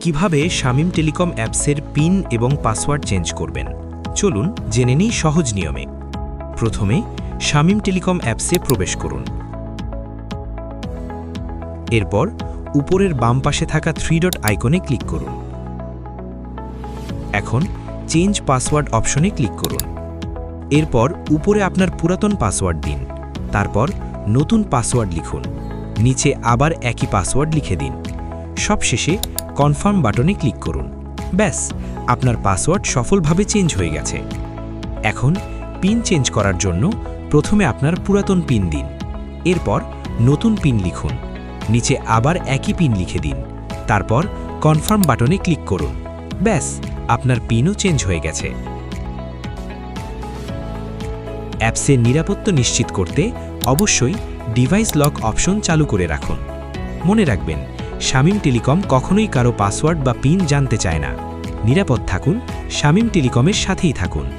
কীভাবে শামিম টেলিকম অ্যাপসের পিন এবং পাসওয়ার্ড চেঞ্জ করবেন? চলুন জেনে নিই সহজ নিয়মে। প্রথমে শামিম টেলিকম অ্যাপসে প্রবেশ করুন। এরপর উপরের বাম পাশে থাকা থ্রি ডট আইকনে ক্লিক করুন। এখন চেঞ্জ পাসওয়ার্ড অপশনে ক্লিক করুন। এরপর উপরে আপনার পুরাতন পাসওয়ার্ড দিন। তারপর নতুন পাসওয়ার্ড লিখুন। নিচে আবার একই পাসওয়ার্ড লিখে দিন। সবশেষে কনফার্ম বাটনে ক্লিক করুন। ব্যাস, আপনার পাসওয়ার্ড সফলভাবে চেঞ্জ হয়ে গেছে। এখন পিন চেঞ্জ করার জন্য প্রথমে আপনার পুরাতন পিন দিন। এরপর নতুন পিন লিখুন। নিচে আবার একই পিন লিখে দিন। তারপর কনফার্ম বাটনে ক্লিক করুন। ব্যাস, আপনার পিনও চেঞ্জ হয়ে গেছে। অ্যাপসের নিরাপত্তা নিশ্চিত করতে অবশ্যই ডিভাইস লক অপশন চালু করে রাখুন। মনে রাখবেন শামিম টেলিকম কখনোই কারও পাসওয়ার্ড বা পিন জানতে চায় না। নিরাপদ থাকুন, শামীম টেলিকমের সাথেই থাকুন।